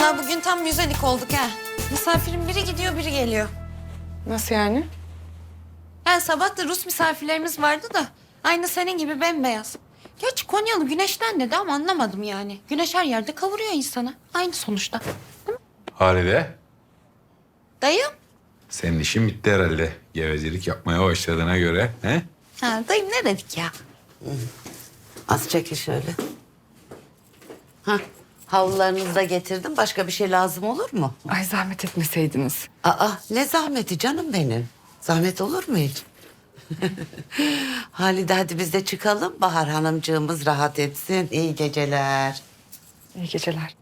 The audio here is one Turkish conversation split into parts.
Vallahi bugün tam yüzelik olduk ha. Misafirin biri gidiyor biri geliyor. Nasıl yani? Yani sabah da Rus misafirlerimiz vardı da aynı senin gibi bembeyaz. Gerçi Konyalı güneşten dedi ama anlamadım yani. Güneş her yerde kavuruyor insanı. Aynı sonuçta. Halide, Dayım. senin işin bitti herhalde. Gevezelik yapmaya başladığına göre. He? Ha, dayım ne dedik ya? Az çekil şöyle. Hah, havlularınızı da getirdim. Başka bir şey lazım olur mu? Ay zahmet etmeseydiniz. Aa, ne zahmeti canım benim. Zahmet olur mu hiç? Halide hadi biz de çıkalım. Bahar Hanımcığımız rahat etsin. İyi geceler. İyi geceler.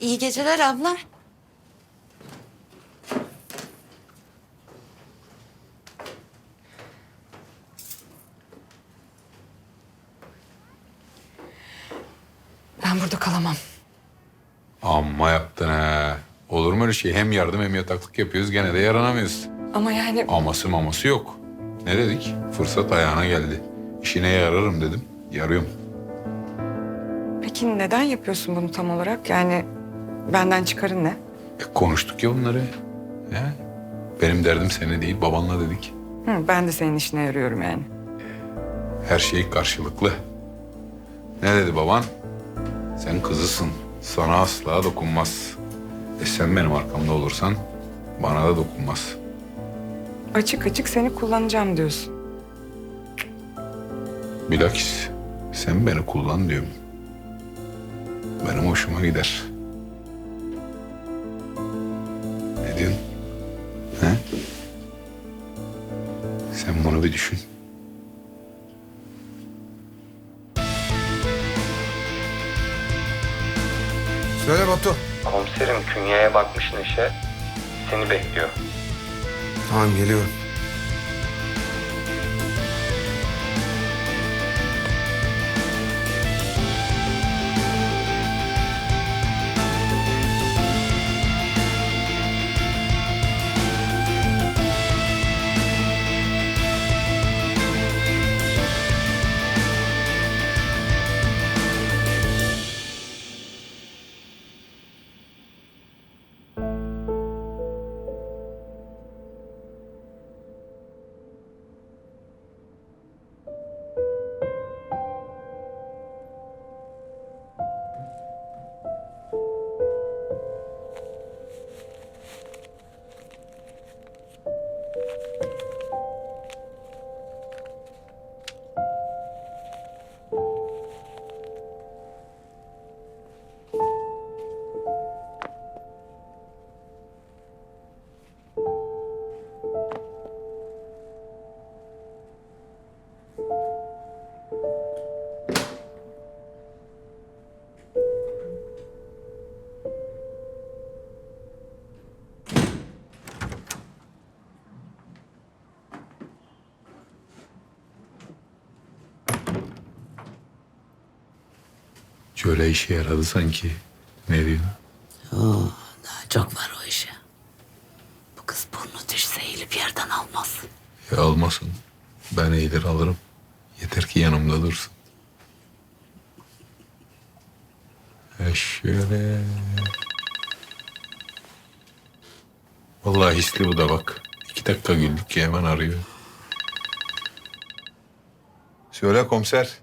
İyi geceler abla. Ben burada kalamam. Amma yaptın ha. Olur mu öyle şey? Hem yardım hem yataklık yapıyoruz. Gene de yaranamıyoruz. Ama yani Aması maması yok. Ne dedik? Fırsat ayağına geldi. İşine yararım dedim. Yarıyorum. peki neden yapıyorsun bunu tam olarak? Yani benden çıkarın ne? E, konuştuk ya bunları. He? Benim derdim seni değil babanla dedik. Hı, ben de senin işine yarıyorum yani. Her şey karşılıklı. Ne dedi baban? Sen kızısın. Sana asla dokunmaz. E sen benim arkamda olursan bana da dokunmaz. Açık açık seni kullanacağım diyorsun. Bilakis sen beni kullan diyorum. Benim hoşuma gider. Ne diyorsun? He? Sen bunu bir düşün. Söyle Batu. Komiserim künyeye bakmış Neşe. Seni bekliyor. Tamam geliyorum. Şöyle işe yaradı sanki. Ne diyorsun? Oo, daha çok var o işe. Bu kız burnu düşse eğilip yerden almaz. Ya almasın. Ben eğilir alırım. Yeter ki yanımda dursun. Ha şöyle. Vallahi hisli bu da bak. İki dakika güldük ki hemen arıyor. Söyle komiser.